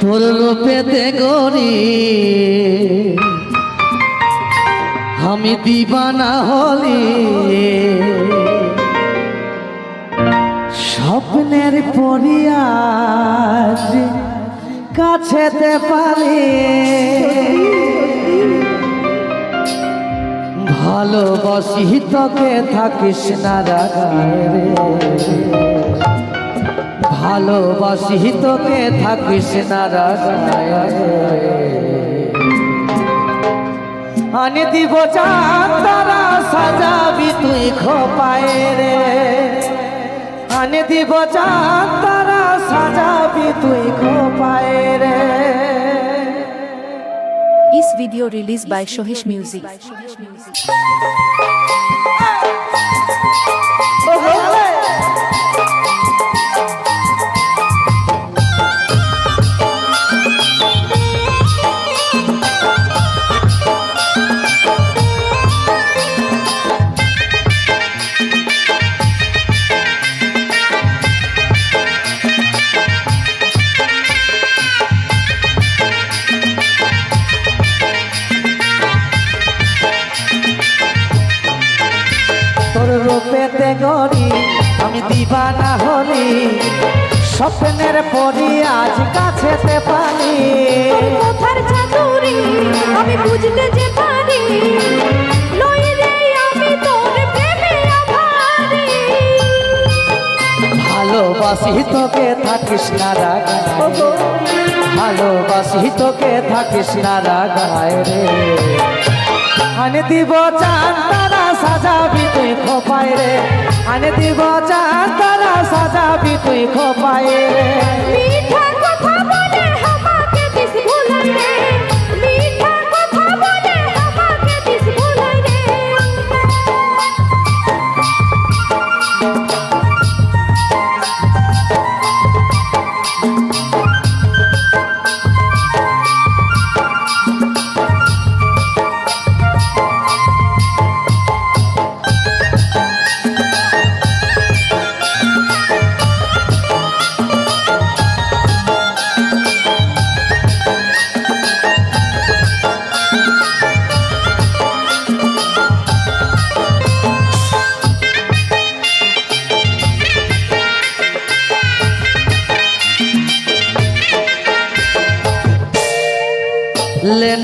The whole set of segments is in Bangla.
তোর রূপেতে গরি আমি দিবানা হলি স্বপ্নের পরিয়াজ কাছেতে পারি ভালোবাসি তোকে থাকিস না রাগায় রে। ভালোবাসি তোকে থাকিস না আনি দিব তারা সাজাবি তুই খোপায় রে। আনি দিব তারা সাজাবি তুই খোপায় রে। ইস ভিডিও রিলিজ বাই সহিশ মিউজিক। দিবানা হলি স্বপ্নের পরি আজ কাছেতে পালি। কথার চাতুরি আমি বুঝতে যে পারি। লই রে আমি তোর প্রেমে আভারি। ভালোবাসি তোকে থাকিস না রাগায়। ভালোবাসি তোকে থাকিস না রাগায় রে। আনে দিব চান তারা সাজাবি তুই খোপায় রে। আনে দিব চান তারা সাজাবি তুই খোপায় রে।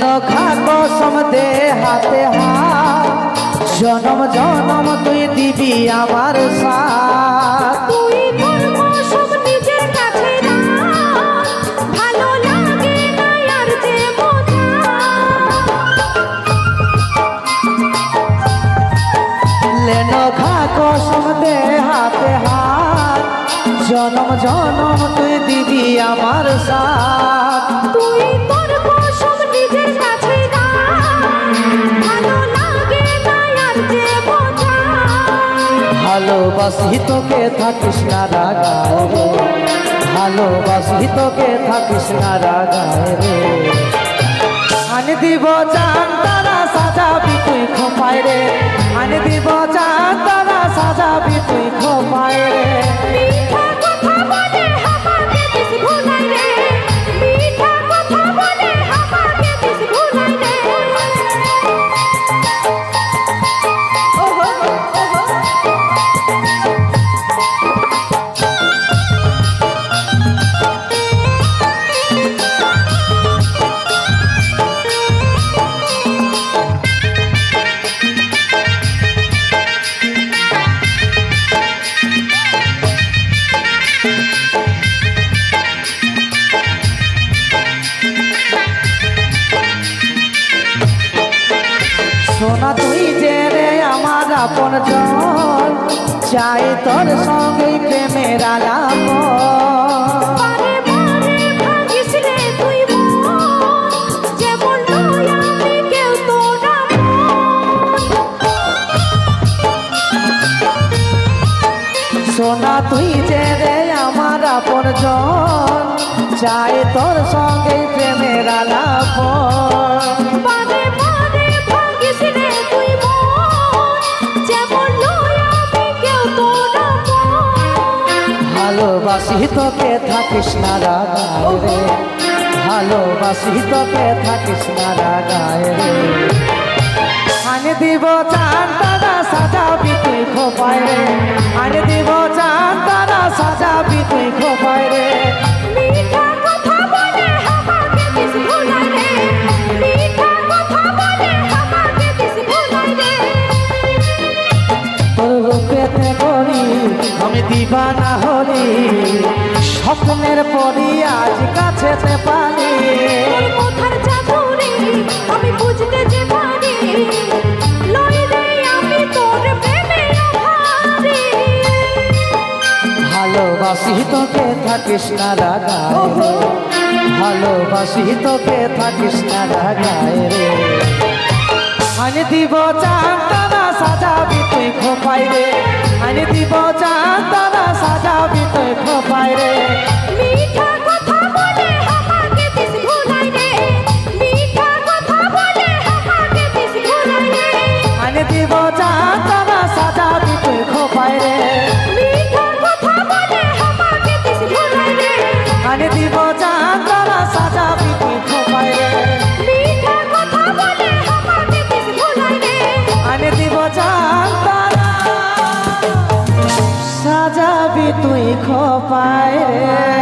লেন খাকো সমদে হাতে। হাত জনম জনম তুই দিবি আমার সাথ। তুই সব নিজের কাছে ভালো লাগে না আর যে লেন খাকো সমদে হাতে হাত। জনম জনম তুই দিবি আমার সাথ। ভালোবাসি তোকে থাকিস না রাগায় রে। ভালোবাসি তোকে থাকিস না রাগায় রে। আনি দিব চান তারা সাজাবি তুই খোপায় রে। আনি দিব চান তারা সাজাবি তুই খোপায় সোনা তুই যে রে আমার আপন জন চাই তোর সঙ্গে প্রেমের আলাপ। সোনা তুই যে রে আমার আপন জন চাই তোর সঙ্গে প্রেমের আলাপ। ভালোবাসি তোকে থাকিস না রাগায় রে। ভালোবাসি তোকে থাকিস না রাগায় রে। আনে দিব চান দাদা সাজাবি তুই খোপায় রে। আনে দিব দিবানা হলি স্বপ্নের পরি আজ কাছেতে পালি। তোর কথার জাদুরে আমি বুঝতে যে পারি লই রে আমি তোর প্রেমে আহারে ভালোবাসি তোকে থাকিস না রাগায় ভালোবাসি তোকে থাকিস না রাগায় রে। আনি দিব তারা সাজাবি তুই খোপাই রে। আনি দিব চান তারা সাজাবি তুই খোপাই রে। মিঠা কথা বলে আমাকে দিস ভুলাই রে। মিঠা কথা বলে আমাকে দিস ভুলাই রে। আনে দিব চান তারা সাজাবি তুই খোপাই রে। তারা সাজাবি তুই খোপাই রে